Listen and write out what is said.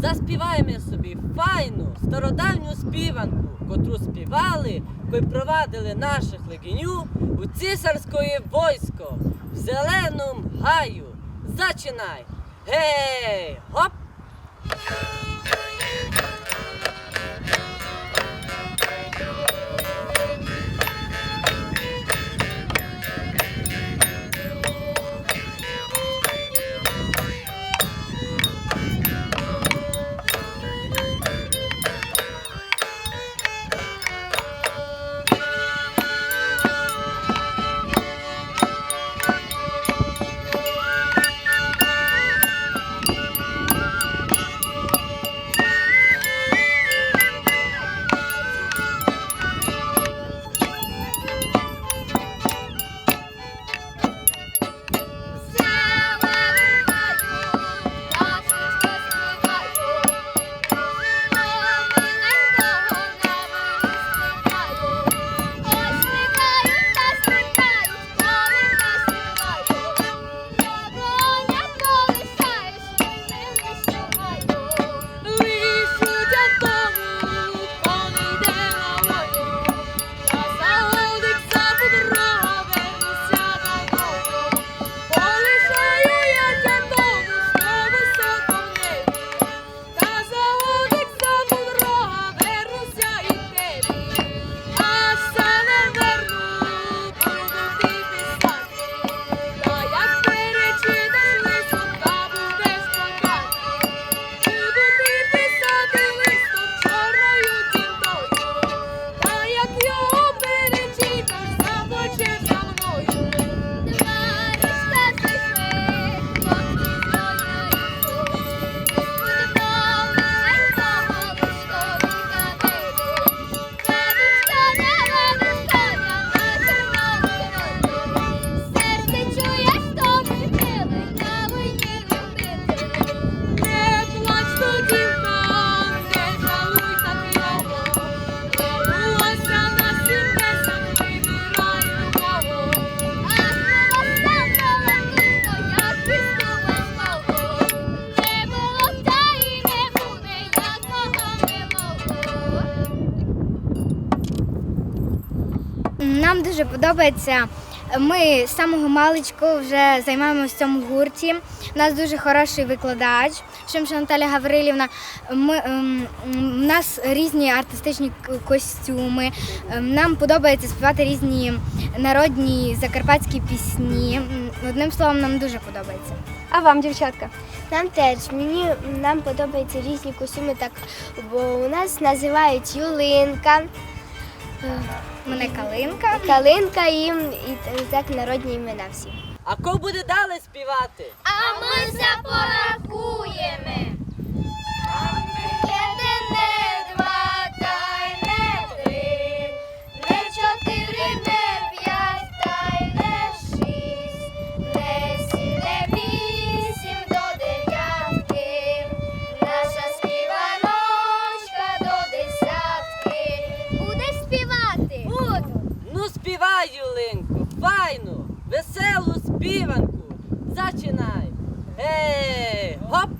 заспіваємо собі файну стародавню співанку, котру співали, коли провадили наших легіню у цісарської войско в зеленому гаю. Зачинай! Гей! Гоп! Нам дуже подобається. Ми з самого маличку вже займаємося в цьому гурті. У нас дуже хороший викладач, Шимша Наталя Гаврилівна. Ми, ем, у нас різні артистичні костюми. Ем, Нам подобається співати різні народні закарпатські пісні. Одним словом, нам дуже подобається. А вам, дівчатка? Нам теж мені нам подобаються різні костюми, так бо у нас називають юлинка, Мене калинка. калинка і, і так народні імена всі. А кого буде далі співати? А ми запорахуємо. файну, веселу співанку. Зачинай! Гей! Гоп!